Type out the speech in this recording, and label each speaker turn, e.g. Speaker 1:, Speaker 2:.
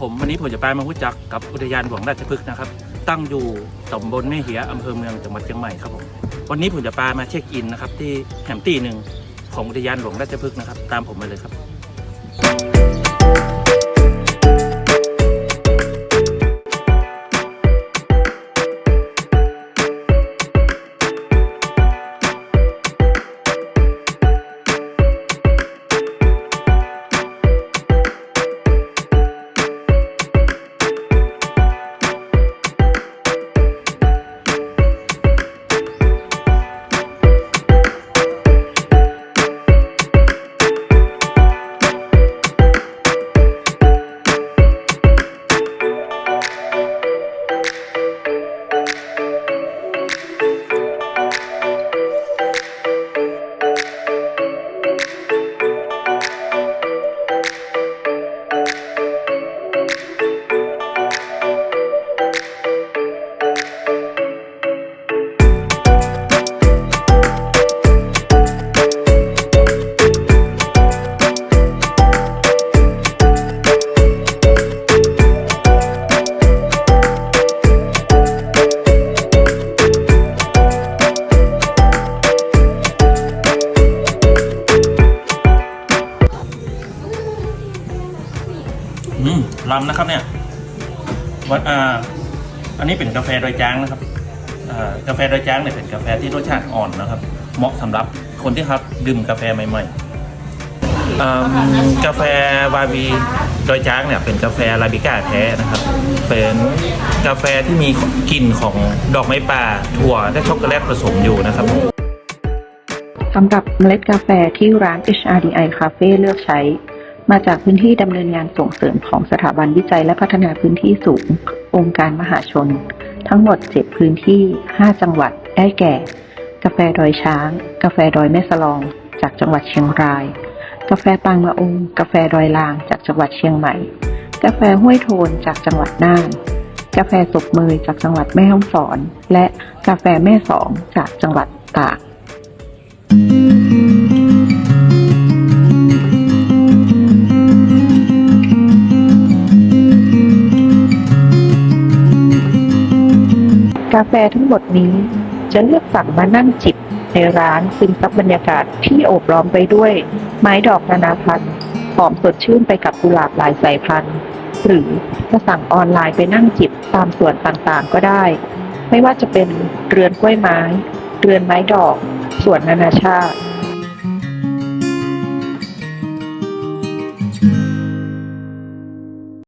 Speaker 1: ผมวันนี้ผมจะไปมาพูดจักกับอุทยานหลวงราชพฤกษ์นะครับ ตั้งอยู่ตำบลแม่เหียอำเภอเมืองจังหวัดเชียงใหม่ครับผมวันนี้ผมจะไปมาเช็คอินนะครับที่แหมตีหนึ่งของอุทยานหลวงราชพฤกษ์นะครับ ตามผมมาเลยครับ อืมลำนะครับเนี่ย วัดอ่า อันนี้เป็นกาแฟดอยจ้างนะครับกาแฟดอยจ้างเนี่ยเป็นกาแฟที่รสชาติอ่อนนะครับ เหมาะสำหรับคนที่ครับดื่มกาแฟใหม่ๆกาแฟวาบีดอยจ้างเนี่ยเป็นกาแฟลาบิก้าแท้นะครับ เป็นกาแฟที่มีกลิ่นของดอกไม้ป่าถั่วและช็อกโกแลตผสมอยู่นะครับ
Speaker 2: สำหรับเมล็ดกาแฟที่ร้าน HRDI Cafe เลือกใช้ มาจากพื้นที่ดำเนินงานส่งเสริมของสถาบันวิจัยและพัฒนาพื้นที่สูง องค์การมหาชน ทั้งหมด 7 พื้นที่ 5 จังหวัด ได้แก่ กาแฟดอยช้าง กาแฟดอยแม่สลอง จากจังหวัดเชียงราย กาแฟปางมะองกาแฟดอยลาง จากจังหวัดเชียงใหม่ กาแฟห้วยโทน จากจังหวัดน่าน กาแฟศพเมยจากจังหวัดแม่ฮ่องสอน และกาแฟแม่สอง จากจังหวัดตาก กาแฟทั้งหมดนี้จะเลือกสั่งมานั่งจิบในร้านซึมซับบรรยากาศที่โอบล้อมไปด้วย ไม้ดอกนานาพันธุ์หอมสดชื่นไปกับกุหลาบหลายสายพันธุ์ หรือจะสั่งออนไลน์ไปนั่งจิบตามส่วนต่างๆก็ได้ ไม่ว่าจะเป็นเรือนกล้วยไม้ เรือนไม้ดอก สวนนานาชาติ